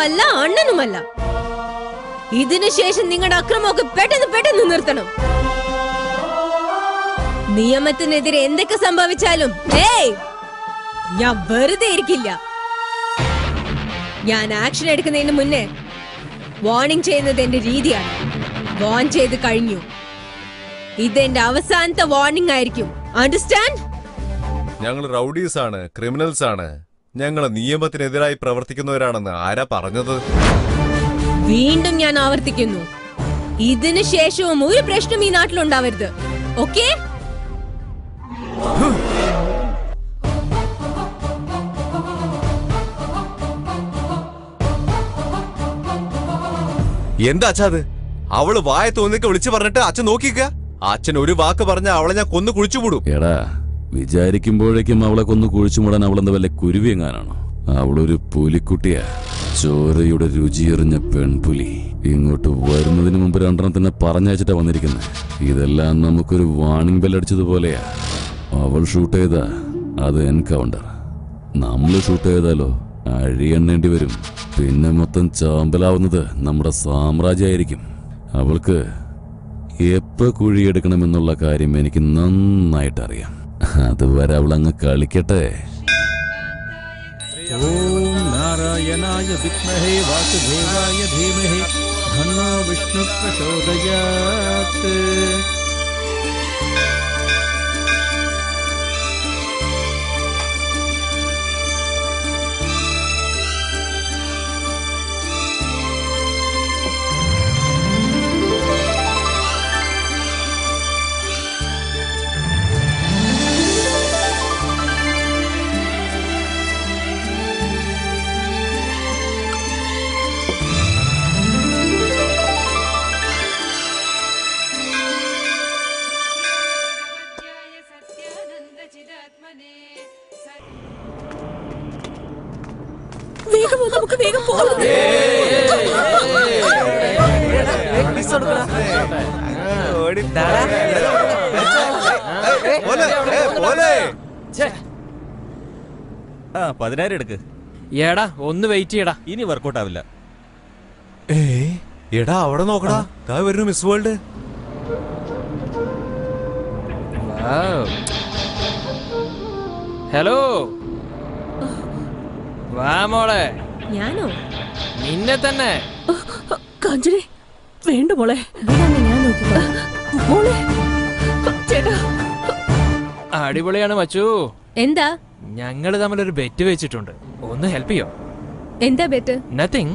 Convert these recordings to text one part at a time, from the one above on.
അല്ല അണ്ണനുമല്ല. ഇതിനു ശേഷം നിങ്ങളുടെ അക്രമമൊക്കെ പെട്ടെന്ന് പെട്ടെന്ന് നിർത്തണം. നിയമത്തിനെതിരെ എന്തൊക്കെ സംഭവിച്ചാലും ഏയ് ഞാൻ വെറുതെ ഇരിക്കില്ല. ഞാൻ ആക്ഷൻ എടുക്കുന്നതിന് മുന്നേ വാണിംഗ് ചെയ്യുന്നത് എന്റെ രീതിയാണ്. വാൺ ചെയ്ത് കഴിഞ്ഞു. ഇതെന്റെ അവസാനത്തെ വാണിംഗ് ആയിരിക്കും. അണ്ടർസ്റ്റാൻഡ് ഞങ്ങൾ റൗഡീസ് ആണ് ക്രിമിനൽസ് ആണ്. ഞങ്ങൾ നിയമത്തിനെതിരായി പ്രവർത്തിക്കുന്നവരാണെന്ന് ആരാ പറഞ്ഞത്? വീണ്ടും ഞാൻ ആവർത്തിക്കുന്നു. ഇതിനു ശേഷവും ഒരു പ്രശ്നം ഈ നാട്ടിലുണ്ടാവരുത്. ഓക്കേ? എന്താ അച്ഛാ അത്? അവൾ വായ തോന്നിക്ക് വിളിച്ചു പറഞ്ഞിട്ട് അച്ഛൻ നോക്കിക്ക അച്ഛൻ ഒരു വാക്ക് പറഞ്ഞ അവളെ ഞാൻ കൊന്നു കുഴിച്ചുകൂടും എടാ വിചാരിക്കുമ്പോഴേക്കും അവളെ കൊന്നു കുഴിച്ചു മൂടാൻ അവളെന്താ വല്ല കുരുവിയെങ്ങാനാണോ? അവളൊരു പുലിക്കുട്ടിയാ. ചോരയുടെ രുചിയെറിഞ്ഞ പെൺപുലി. ഇങ്ങോട്ട് വരുന്നതിന് മുമ്പ് തന്നെ പറഞ്ഞയച്ചിട്ടാ വന്നിരിക്കുന്നത് ഇതെല്ലാം നമുക്കൊരു വാണിംഗ് ബെല്ലടിച്ചതുപോലെയാ അവൾ ഷൂട്ട് ചെയ്താ. അത് എൻകൗണ്ടർ നമ്മൾ ഷൂട്ട് ചെയ്താലോ? അഴിയെണ്ണേണ്ടി വരും പിന്നെ മൊത്തം ചാമ്പലാവുന്നത് നമ്മുടെ സാമ്രാജ്യമായിരിക്കും അവൾക്ക് എപ്പോൾ കുഴിയെടുക്കണമെന്നുള്ള കാര്യം എനിക്ക് നന്നായിട്ട് അറിയാം അതുവരെ അവളങ്ങ് കളിക്കട്ടെ. ഓം നാരായണായ വിദ്മഹേ വാസുദേവായ ധീമഹി ധന്നോ വിഷ്ണു പ്രചോദയാത്. വേഗം പതിനായിരം എടുക്ക് എടാ ഒന്ന് വെയിറ്റ് ചെയ്യടാ. ഇനി വർക്കൗട്ട് ആവില്ല. എടാ അവിടെ നോക്കടാ. ദാ വരുന്നു മിസ് വേൾഡ് ഹലോ വാ മോളെ. ഞാനോ? നിന്നെ തന്നെ. കാഞ്ചരി വേണ്ട മോളെ. ഞാൻ നോക്കിക്കോളാം. മോളെ ചേട്ടാ. അടിപൊളിയാണ് മച്ചു. എന്താ? ഞങ്ങൾ തമ്മിൽ ഒരു ബെറ്റ് വെച്ചിട്ടുണ്ട്. ഒന്ന് ഹെൽപ്പ് ചെയ്യോ? എന്താ bet? Nothing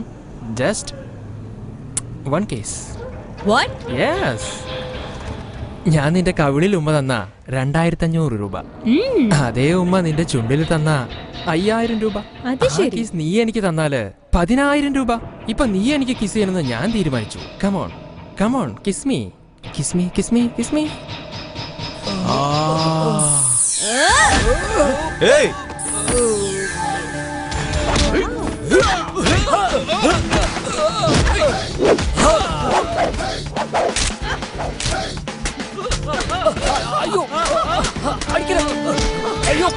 just one kiss what yes ഞാൻ നിന്റെ കവിളിൽ ഉമ്മ തന്ന രണ്ടായിരത്തി അഞ്ഞൂറ് രൂപ അതേ ഉമ്മ നിന്റെ ചുണ്ടിൽ തന്ന അയ്യായിരം രൂപ. നീ എനിക്ക് തന്നാൽ പതിനായിരം രൂപ. ഇപ്പൊ നീ എനിക്ക് കിസ് ചെയ്യണമെന്ന് ഞാൻ തീരുമാനിച്ചു. Come on come on kiss me kiss me kiss me kiss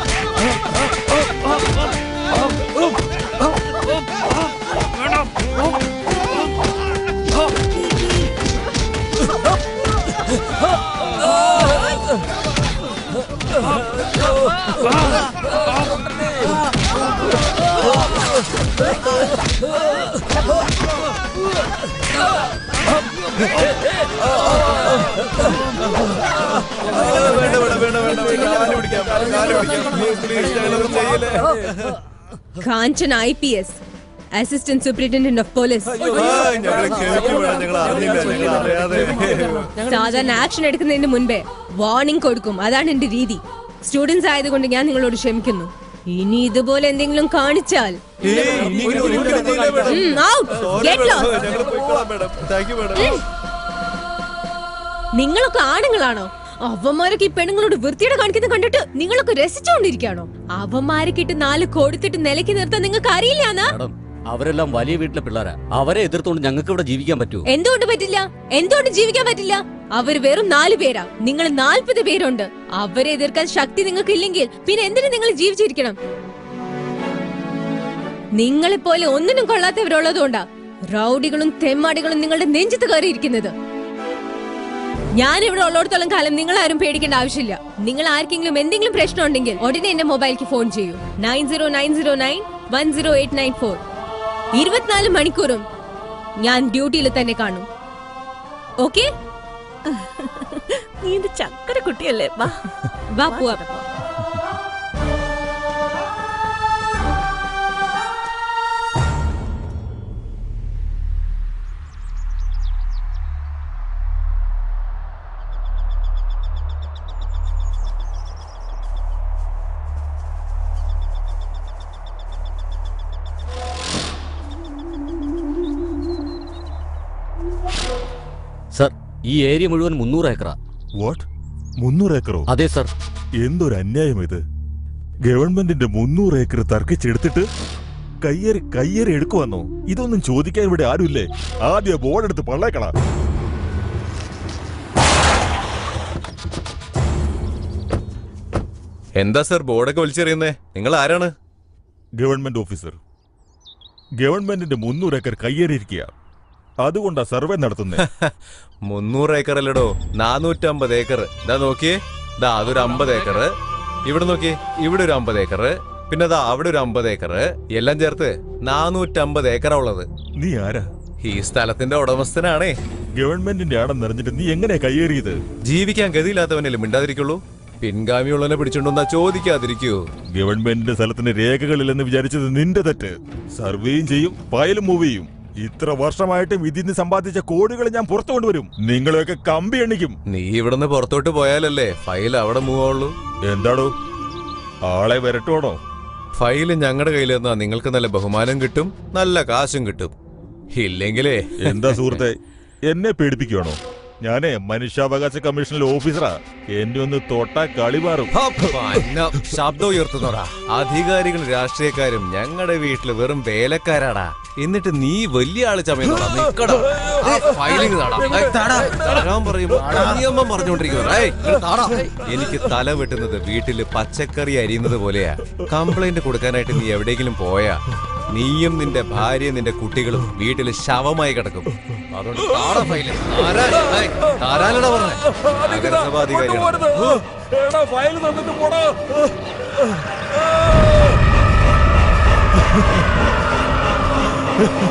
me ഏയ് വേണ്ട വേണ്ട വേണ്ട വേണ്ട വേണ്ട കാൽ പിടിക്കാം കാൽ പിടിക്കാം പ്ലീസ്. ഞങ്ങളൊന്നും ചെയ്യല്ലേ Kanchan I P S assistant superintendent of police സാധാരണ ആക്ഷൻ എടുക്കുന്നതിന് മുൻപേ വാർണിംഗ് കൊടുക്കും. അതാണ് എന്റെ രീതി. സ്റ്റുഡൻസ് ആയതുകൊണ്ട് ഞാൻ നിങ്ങളോട് ക്ഷമിക്കുന്നു. ഇനി ഇതുപോലെ എന്തെങ്കിലും കാണിച്ചാൽ. നിങ്ങളൊക്കെ ആണുങ്ങളാണോ? അവന്മാരൊക്കെ ഈ പെണ്ണുങ്ങളോട് വൃത്തിയുടെ കാണിക്കുന്നത് കണ്ടിട്ട് നിങ്ങളൊക്കെ രസിച്ചോണ്ടിരിക്കാണോ അവന്മാരെ കിട്ട് നാല് കൊടുത്തിട്ട് നിലയ്ക്ക് നിർത്താൻ നിങ്ങൾക്ക് അറിയില്ലാന്നാ മാഡം അവരെല്ലാം വലിയ വീട്ടിലെ പിള്ളേരാ. അവരെ എതിർത്തോണ്ട് ഞങ്ങൾക്ക് ഇവിടെ ജീവിക്കാൻ പറ്റൂ എന്തുകൊണ്ട് പറ്റില്ല? എന്തുകൊണ്ട് ജീവിക്കാൻ പറ്റില്ല? അവർ വെറും നാല് പേരാ. നിങ്ങൾ നാൽപ്പത് പേരുണ്ട്. അവരെ എതിർക്കാൻ ശക്തി നിങ്ങൾക്ക് ഇല്ലെങ്കിൽ പിന്നെ എന്തിനു നിങ്ങൾ ജീവിച്ചിരിക്കണം? നിങ്ങളെപ്പോലെ ഒന്നിനും കൊള്ളാത്തവരുള്ളതുകൊണ്ടാ റൗഡികളും തെമ്മാടികളും നിങ്ങളുടെ നെഞ്ചത്ത് കയറിയിരിക്കുന്നത്. ഞാൻ ഇവിടെ ഉള്ളിടത്തോളം കാലം നിങ്ങൾ ആരും പേടിക്കേണ്ട ആവശ്യമില്ല. നിങ്ങൾ ആർക്കെങ്കിലും എന്തെങ്കിലും പ്രശ്നം ഉണ്ടെങ്കിൽ ഉടനെ എന്റെ മൊബൈലിക്ക് ഫോൺ ചെയ്യൂ. Nine zero nine zero nine one zero eight nine four. ഇരുപത്തിനാല് മണിക്കൂറും ഞാൻ ഡ്യൂട്ടിയിൽ തന്നെ കാണും. ഓക്കെ? നീ എന്റെ ചക്കര കുട്ടിയല്ലേ? വാ. വാ പോവാം. ഈ ഏരിയ മുഴുവൻ മുന്നൂറ് ഏക്കറാ. വാട്ട് മുന്നൂറ് ഏക്കറോ? അതെ സർ. എന്തൊരു അന്യായം ഇത്? ഗവൺമെന്റിന്റെ മുന്നൂറ് ഏക്കർ തർക്കിച്ചെടുത്തിട്ട് കയ്യേറി കയ്യേറി എടുക്കുവന്നോ? ഇതൊന്നും ചോദിക്കാൻ ഇവിടെ ആരുമില്ലേ? ആദ്യ ബോർഡെടുത്ത് പള്ളേക്കള. എന്താ സർ? ബോർഡൊക്കെ വലിച്ചെറിയുന്നേ. നിങ്ങൾ ആരാണ്? Government officer. ഗവൺമെന്റിന്റെ മുന്നൂറ് ഏക്കർ കയ്യേറിയിരിക്കുക അതുകൊണ്ടാ സർവേ നടത്തുന്നത് മുന്നൂറ് ഏക്കർ അല്ലടോ നാനൂറ്റമ്പത് ഏക്കർ ഇതാ നോക്കിയേ ദാ അതൊരു അമ്പത് ഏക്കർ ഇവിടെ നോക്കിയേ ഇവിടെ ഒരു അമ്പത് ഏക്കർ പിന്നെ ദാ അവിടെ ഒരു അമ്പത് ഏക്കർ എല്ലാം ചേർത്ത് നാനൂറ്റമ്പത് ഏക്കറാ ഉള്ളത്. നീ ആരാ? ഈ സ്ഥലത്തിന്റെ ഉടമസ്ഥനാണേ. ഗവൺമെന്റിന്റെ ആടം നിറഞ്ഞിട്ട് നീ എങ്ങനെ കയ്യേറിയത്? ജീവിക്കാൻ ഗതിയില്ലാത്തവനല്ലേ മിണ്ടാതിരിക്കുള്ളൂ? പിൻഗാമിയുള്ളവനെ പിടിച്ചോണ്ടെന്നാ ചോദിക്കാതിരിക്കൂ. ഗവൺമെന്റിന്റെ സ്ഥലത്തിന് രേഖകളില്ലെന്ന് വിചാരിച്ചത് നിന്റെ തെറ്റ്. സർവേയും ചെയ്യും ഫയലും മൂവ് ചെയ്യും. ഇത്ര വർഷമായിട്ടും ഇതിന് സമ്പാദിച്ച കോടികൾ ഞാൻ പുറത്തു കൊണ്ടുവരും. നിങ്ങളെയൊക്കെ കമ്പി എണ്ണിക്കും. നീ ഇവിടുന്ന് പുറത്തോട്ട് പോയാലല്ലേ ഫയൽ അവിടെ മൂവുള്ളൂ എന്താണോ എന്താടോ? ആളെ വരട്ടോണോ ഫയൽ ഞങ്ങളുടെ കയ്യിൽ നിന്നാ നിങ്ങൾക്ക് നല്ല ബഹുമാനം കിട്ടും നല്ല കാശും കിട്ടും. ഇല്ലെങ്കിലേ. എന്താ സുഹൃത്തെ? എന്നെ പേടിപ്പിക്കുകയാണോ ഞാനേ മനുഷ്യാവകാശ കമ്മീഷനിലെ ഓഫീസറാ. എന്നെ ഒന്ന് തൊട്ടാ കളി മാറും. ശബ്ദം ഉയർത്തുന്നോടാ. അധികാരികളും രാഷ്ട്രീയക്കാരും ഞങ്ങളുടെ വീട്ടിൽ വെറും വേലക്കാരാടാ. എന്നിട്ട് നീ വലിയ ആൾ ചമയം ഫയലിംഗ് താടാ. എനിക്ക് തല വെട്ടുന്നത് വീട്ടിൽ പച്ചക്കറി അരിയുന്നത് പോലെയാ. കംപ്ലൈന്റ് കൊടുക്കാനായിട്ട് നീ എവിടെയെങ്കിലും പോയാ നീയും നിന്റെ ഭാര്യയും നിന്റെ കുട്ടികളും വീട്ടിൽ ശവമായി കിടക്കും. അതുകൊണ്ട് താടാ ഫയൽ. പറഞ്ഞേ. നഗരസഭാധികാരിയാണ്. ഫയൽ തന്നിട്ട് പോടാ. Ha ha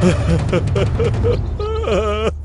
ha ha ha!